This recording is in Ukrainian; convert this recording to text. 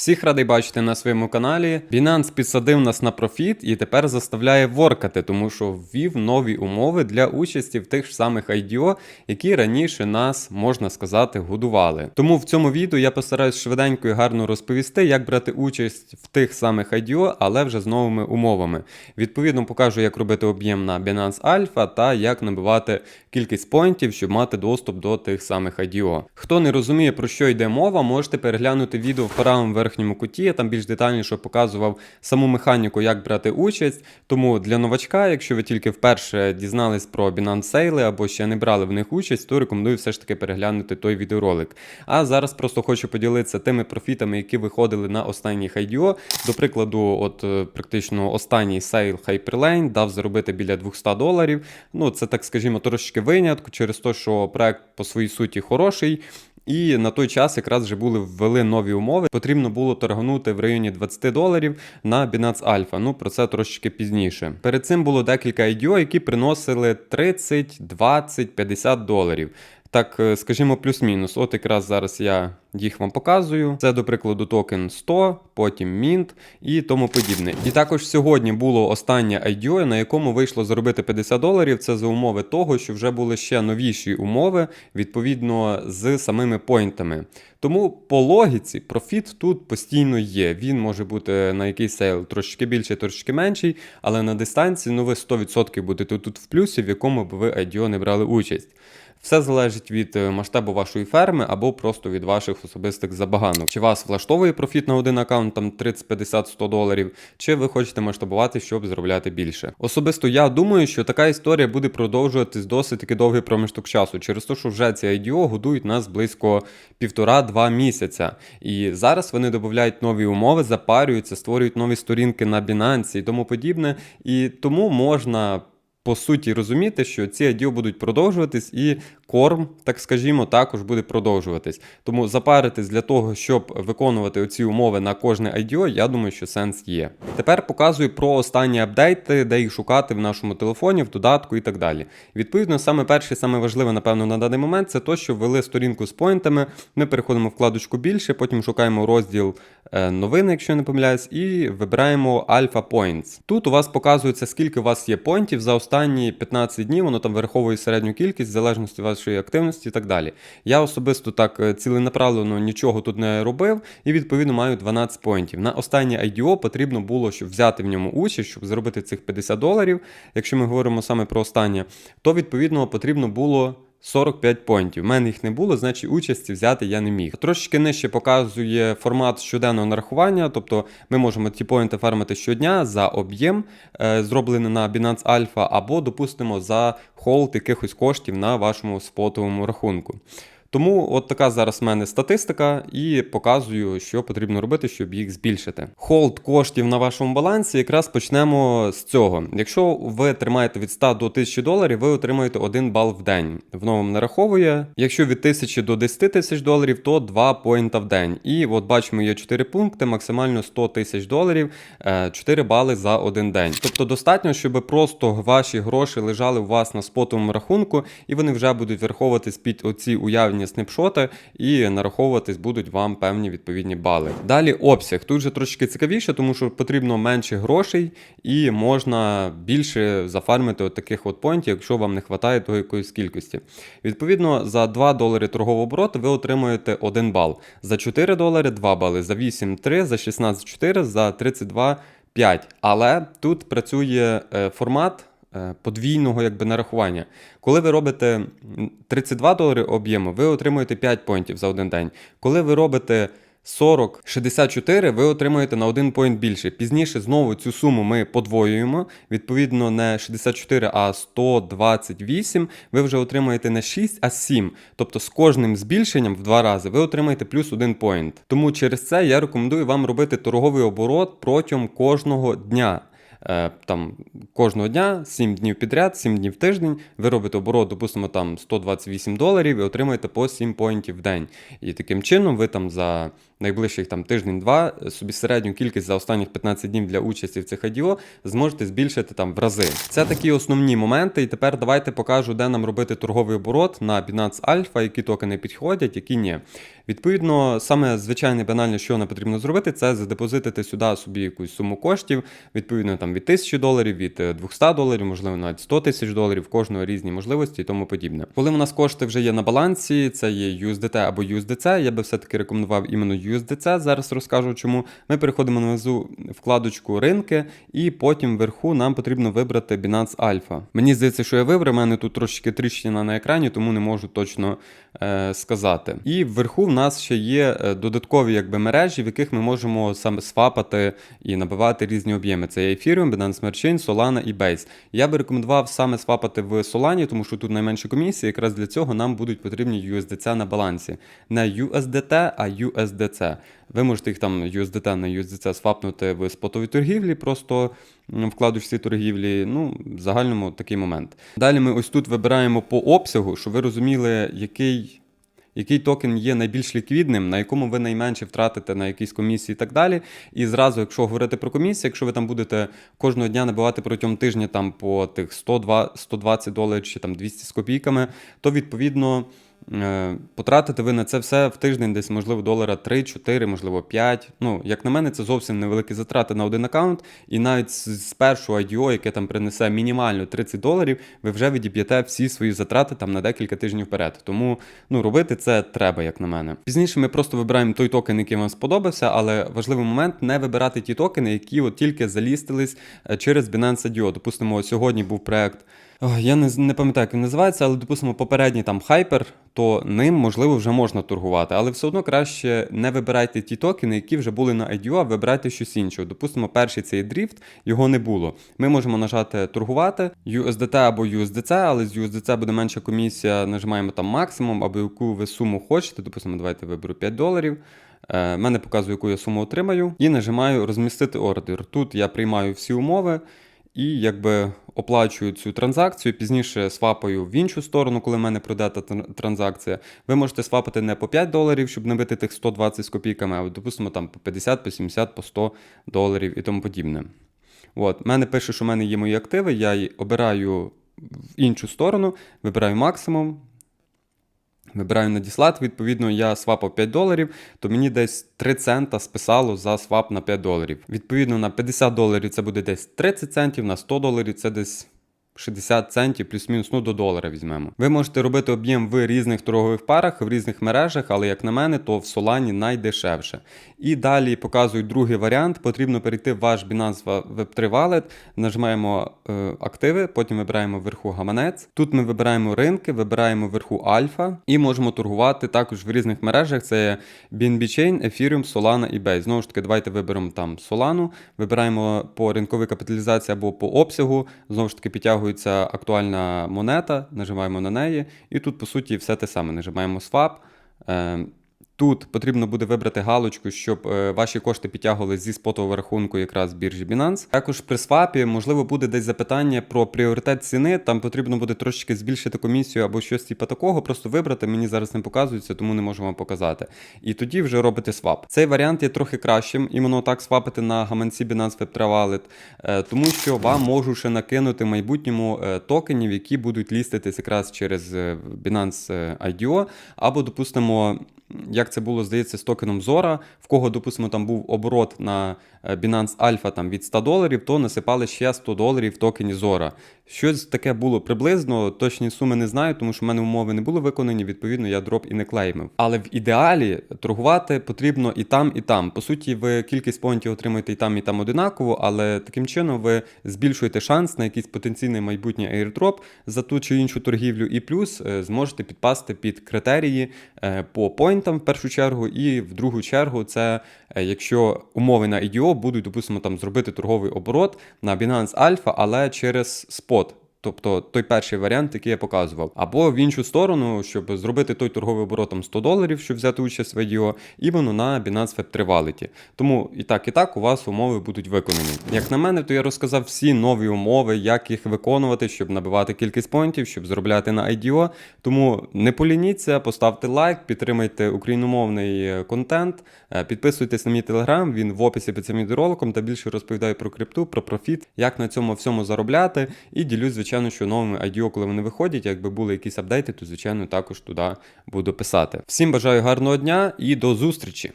Всіх радий бачити на своєму каналі. Binance підсадив нас на профіт і тепер заставляє воркати, тому що ввів нові умови для участі в тих ж самих IDO, які раніше нас, можна сказати, годували. Тому в цьому відео я постараюсь швиденько і гарно розповісти, як брати участь в тих самих IDO, але вже з новими умовами. Відповідно, покажу, як робити об'єм на Binance Alpha та як набивати кількість поінтів, щоб мати доступ до тих самих IDO. Хто не розуміє, про що йде мова, можете переглянути відео в правому верхньому куті. Я там більш детальніше показував саму механіку, як брати участь. Тому для новачка, якщо ви тільки вперше дізнались про Binance Sale або ще не брали в них участь, то рекомендую все ж таки переглянути той відеоролик. А зараз просто хочу поділитися тими профітами, які виходили на останніх IDO. До прикладу, от е, практично останній сейл Hyperlane дав заробити біля 200 доларів. Ну, це так скажімо, трошечки винятку через те, що проект по своїй суті хороший. І на той час якраз вже були ввели нові умови. Потрібно було торгнути в районі 20 доларів на Binance Alpha. Ну про це трошечки пізніше. Перед цим було декілька IDO, які приносили 30, 20, 50 доларів. Так, е, скажімо, плюс-мінус. От якраз зараз я їх вам показую. Це, до прикладу, токен 100, потім Mint і тому подібне. І також сьогодні було останнє IDO, на якому вийшло заробити 50 доларів. Це за умови того, що вже були ще новіші умови, відповідно з самими поінтами. Тому по логіці профіт тут постійно є. Він може бути на якийсь сейл трошки більший, трошки менший, але на дистанції ну ви 100% будете тут в плюсі, в якому б ви IDO не брали участь. Все залежить від е, масштабу вашої ферми або просто від ваших особистих забаганок. Чи вас влаштовує профіт на один аккаунт, там 30, 50, 100 доларів, чи ви хочете масштабувати, щоб заробляти більше. Особисто я думаю, що така історія буде продовжуватись досить таки довгий проміжок часу, через те, що вже ці IDO годують нас близько півтора-два місяця. І зараз вони додають нові умови, запарюються, створюють нові сторінки на Binance і тому подібне. І тому можна. По суті, розуміти, що ці IDO будуть продовжуватись, і корм, так скажімо, також буде продовжуватись. Тому запаритись для того, щоб виконувати оці умови на кожне IDO, я думаю, що сенс є. Тепер показую про останні апдейти, де їх шукати в нашому телефоні, в додатку і так далі. Відповідно, саме перше, саме важливе, напевно, на даний момент це то, що ввели сторінку з поінтами. Ми переходимо в вкладочку більше, потім шукаємо розділ новини, якщо я не помиляюсь, і вибираємо Alpha Points. Тут у вас показується, скільки у вас є поінтів за останні 15 днів, воно там враховує середню кількість, в залежності вашої активності і так далі. Я особисто так е, ціленаправлено нічого тут не робив, і відповідно маю 12 поінтів. На останнє IDO потрібно було, щоб взяти в ньому участь, щоб заробити цих 50 доларів. Якщо ми говоримо саме про останнє, то відповідно потрібно було. 45 поінтів. У мене їх не було, значить участі взяти я не міг. Трошечки нижче показує формат щоденного нарахування, тобто ми можемо ці поінти фармити щодня за об'єм, е, зроблений на Binance Alpha, або, допустимо, за холд якихось коштів на вашому спотовому рахунку. Тому от така зараз в мене статистика, і показую, що потрібно робити, щоб їх збільшити. Холд коштів на вашому балансі, якраз почнемо з цього. Якщо ви тримаєте від 100 до 1000 доларів, ви отримуєте 1 бал в день. В новому нараховує. Якщо від 1000 до 10 тисяч доларів, то 2 поінта в день. І от бачимо, є 4 пункти, максимально 100 тисяч доларів, 4 бали за один день. Тобто достатньо, щоб просто ваші гроші лежали у вас на спотовому рахунку, і вони вже будуть враховуватись під оці уявні снапшоти і нараховуватись будуть вам певні відповідні бали. Далі обсяг. Тут вже трошки цікавіше, тому що потрібно менше грошей і можна більше зафармити от таких от поінтів, якщо вам не вистачає до якоїсь кількості. Відповідно, за 2 долари торгового обороту ви отримуєте 1 бал. За 4 долари 2 бали, за 8 3, за 16 4, за 32 5. Але тут працює е, формат. Е, Подвійного якби нарахування. Коли ви робите 32 долари об'єму, ви отримуєте 5 поінтів за один день. Коли ви робите 40, 64, ви отримуєте на один поінт більше. Пізніше знову цю суму ми подвоюємо. Відповідно, не 64, а 128. Ви вже отримаєте не 6, а 7. Тобто з кожним збільшенням в два рази ви отримаєте плюс один поінт. Тому через це я рекомендую вам робити торговий оборот протягом кожного дня. Е, Там кожного дня, 7 днів підряд, 7 днів в тиждень, ви робите оборот, допустимо, там 128 доларів і отримаєте по 7 поінтів в день. І таким чином ви там за найближчих там тиждень-два собі середню кількість за останніх 15 днів для участі в цих IDO зможете збільшити там в рази. Це такі основні моменти. І тепер давайте покажу, де нам робити торговий оборот на Binance Alpha, які токени підходять, які ні. Відповідно, саме звичайне банальне, що нам потрібно зробити, це задепозитити сюди собі якусь суму коштів, відповідно там від 1000 доларів, від е, 200 доларів, можливо, навіть 100 тисяч доларів, кожного різні можливості і тому подібне. Коли у нас кошти вже є на балансі, це є USDT або USDC, я би все-таки рекомендував іменно USDC, зараз розкажу чому. Ми переходимо внизу вкладочку ринки, і потім вверху нам потрібно вибрати Binance Alpha. Мені здається, що я вибрав, мене тут трошки тріщина на екрані, тому не можу точно е, сказати. І вверху в нас ще є е, додаткові якби, мережі, в яких ми можемо саме свапати і набивати різні об'єми. Це є Ethereum, Binance Smart Chain, Solana і Base. Я би рекомендував саме свапати в Solana, тому що тут найменше комісії. Якраз для цього нам будуть потрібні USDC на балансі. Не USDT, а USDC. Ви можете їх там USDT на USDC свапнути в спотовій торгівлі, просто м, вкладочці торгівлі. Ну, в загальному такий момент. Далі ми ось тут вибираємо по обсягу, щоб ви розуміли, який. Який токен є найбільш ліквідним, на якому ви найменше втратите на якійсь комісії і так далі. І зразу, якщо говорити про комісію, якщо ви там будете кожного дня набивати протягом тижня там по тих 102, 120 доларів чи там 200 з копійками, то відповідно. Е, Потратите ви на це все в тиждень, десь, можливо, долара 3-4, можливо, 5. Ну, як на мене, це зовсім невеликі затрати на один аккаунт. І навіть з першого IDO, яке там принесе мінімально 30 доларів, ви вже відіб'єте всі свої затрати там на декілька тижнів вперед. Тому ну, робити це треба, як на мене. Пізніше ми просто вибираємо той токен, який вам сподобався, але важливий момент не вибирати ті токени, які от тільки залістились е, через Binance IDO. Допустимо, сьогодні був проект. Я не, не пам'ятаю, як він називається, але допустимо, попередній там хайпер, то ним можливо вже можна торгувати, але все одно краще не вибирайте ті токени, які вже були на IDO, а вибирайте щось інше. Допустимо, перший цей дріфт, його не було. Ми можемо нажати торгувати USDT або USDC, але з USDC буде менша комісія. Нажимаємо там максимум, або яку ви суму хочете. Допустимо, давайте виберу 5 доларів. Е, Мене показує, яку я суму отримаю, і нажимаю розмістити ордер. Тут я приймаю всі умови і якби оплачую цю транзакцію. Пізніше свапаю в іншу сторону, коли в мене пройде та транзакція. Ви можете свапати не по 5 доларів, щоб набити тих 120 з копійками, а допустимо там по 50, по 70, по 100 доларів і тому подібне. От, мене пише, що в мене є мої активи, я її обираю в іншу сторону, вибираю максимум. Вибираю надіслати, відповідно, я свапав 5 доларів, то мені десь 3 цента списало за свап на 5 доларів. Відповідно, на 50 доларів це буде десь 30 центів, на 100 доларів це десь 60 центів, плюс-мінус, ну до долара візьмемо. Ви можете робити об'єм в різних торгових парах, в різних мережах, але як на мене, то в Solana найдешевше. І далі показують другий варіант. Потрібно перейти в ваш Binance Web3 Wallet, нажимаємо е, активи, потім вибираємо вверху гаманець. Тут ми вибираємо ринки, вибираємо вверху альфа і можемо торгувати також в різних мережах. Це BNB Chain, Ethereum, Solana і Base. Знову ж таки, давайте виберемо там Solana, вибираємо по ринковій капіталізації або по обсягу. Знову ж таки, підтягується актуальна монета, нажимаємо на неї, і тут, по суті, все те саме. Нажимаємо Swap. Тут потрібно буде вибрати галочку, щоб е, ваші кошти підтягували зі спотового рахунку якраз біржі Binance. Також при свапі можливо буде десь запитання про пріоритет ціни. Там потрібно буде трошечки збільшити комісію або щось типу такого. Просто вибрати. Мені зараз не показується, тому не можу вам показати. І тоді вже робите свап. Цей варіант є трохи кращим, іменно так свапити на гаманці Binance Web3 Wallet, е, тому що вам можу ще накинути в майбутньому е, токенів, які будуть ліститись якраз через Binance IDO, або допустимо як це було, здається, з токеном Zora, в кого, допустимо, там був оборот на е, Binance Alpha там, від 100 доларів, то насипали ще 100 доларів в токені Zora. Щось таке було приблизно, точні суми не знаю, тому що в мене умови не були виконані, відповідно, я дроп і не клеймив. Але в ідеалі торгувати потрібно і там, і там. По суті, ви кількість понтів отримуєте і там, і там одинаково, але таким чином ви збільшуєте шанс на якийсь потенційний майбутній airdrop за ту чи іншу торгівлю, і плюс е, зможете підпасти під критерії е, по поінтам в першу чергу, і в другу чергу це е, якщо умови на IDO будуть, допустимо, там зробити торговий оборот на Binance Alpha, але через спот. Тобто той перший варіант, який я показував, або в іншу сторону, щоб зробити той торговий оборот там 100 доларів, щоб взяти участь в IDO, іменно на Binance Web 3 Wallet. Тому і так, і так у вас умови будуть виконані. Як на мене, то я розказав всі нові умови, як їх виконувати, щоб набивати кількість поінтів, щоб заробляти на IDO. Тому не полініться, поставте лайк, підтримайте україномовний е, контент, е, підписуйтесь на мій телеграм, він в описі під цим відеороликом та більше розповідаю про крипту, про профіт, як на цьому всьому заробляти. І ділюсь, звичайно, що новими IDO, коли вони виходять, якби були якісь апдейти, то звичайно також туди буду писати. Всім бажаю гарного дня і до зустрічі!